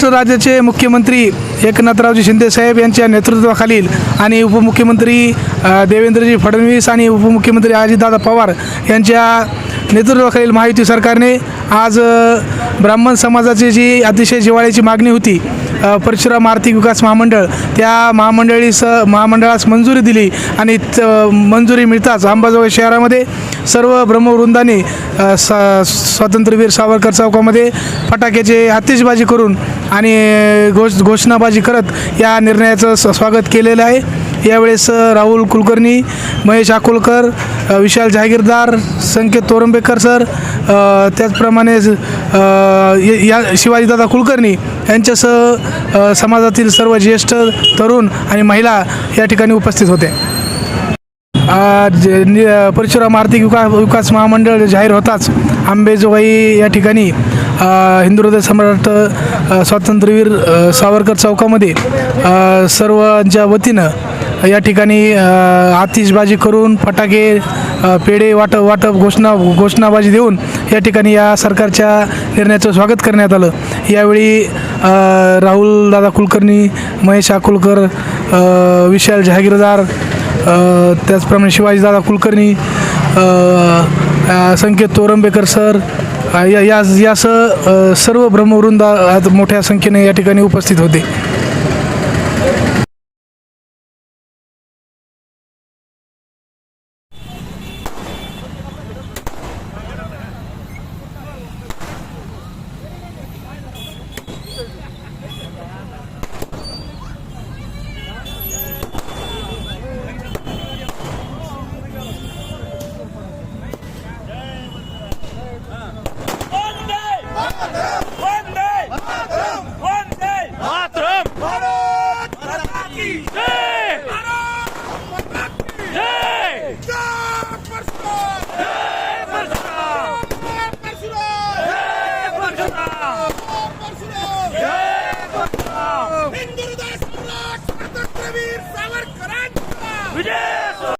महाराष्ट्र राज्याचे मुख्यमंत्री एकनाथरावजी शिंदेसाहेब यांच्या नेतृत्वाखालील आणि उपमुख्यमंत्री देवेंद्रजी फडणवीस आणि उपमुख्यमंत्री अजितदादा पवार यांच्या नेतृत्वाखालील महायुती सरकारने आज ब्राह्मण समाजाची जी अतिशय जिव्हाळ्याची मागणी होती परशुराम आर्थिक विकास महामंडळ त्या महामंडळीस महामंडळास मंजुरी दिली आणि त- मंजुरी मिळताच अंबाजोगाई शहरामध्ये सर्व ब्रह्मवृंदाने स स्वातंत्र्यवीर सावरकर चौकामध्ये फटाक्याचे आतिषबाजी करून आणि घोष घोषणाबाजी करत या निर्णयाचं स- स्वागत केलेलं आहे. यावेळेस राहुल कुलकर्णी महेश अकोलकर विशाल जहागीरदार संकेत तोरंबेकर सर त्याचप्रमाणे या शिवाजीदादा कुलकर्णी यांच्यासह समाजातील सर्व ज्येष्ठ तरुण आणि महिला या ठिकाणी उपस्थित होते. परशुराम आर्थिक विकास विकास महामंडळ जाहीर होताच आंबेजोगाई या ठिकाणी हिंदू हृदय सम्राट स्वातंत्र्यवीर सावरकर चौकामध्ये सर्वांच्या वतीनं या ठिकाणी आतिषबाजी करून फटाके पेढे वाटप वाटप घोषणा घोषणाबाजी देऊन या ठिकाणी या सरकारच्या निर्णयाचं स्वागत करण्यात आलं. यावेळी राहुल दादा कुलकर्णी महेश अकोलकर विशाल जहागीरदार त्याचप्रमाणे शिवाजीदादा कुलकर्णी संकेत तोरंबेकर सर या यासह सर्व ब्रह्मवृंदा आज मोठ्या संख्येने या ठिकाणी उपस्थित होते. हिंदुदास सम्राट स्वातंत्र्यवीर सावरकरांचा विजय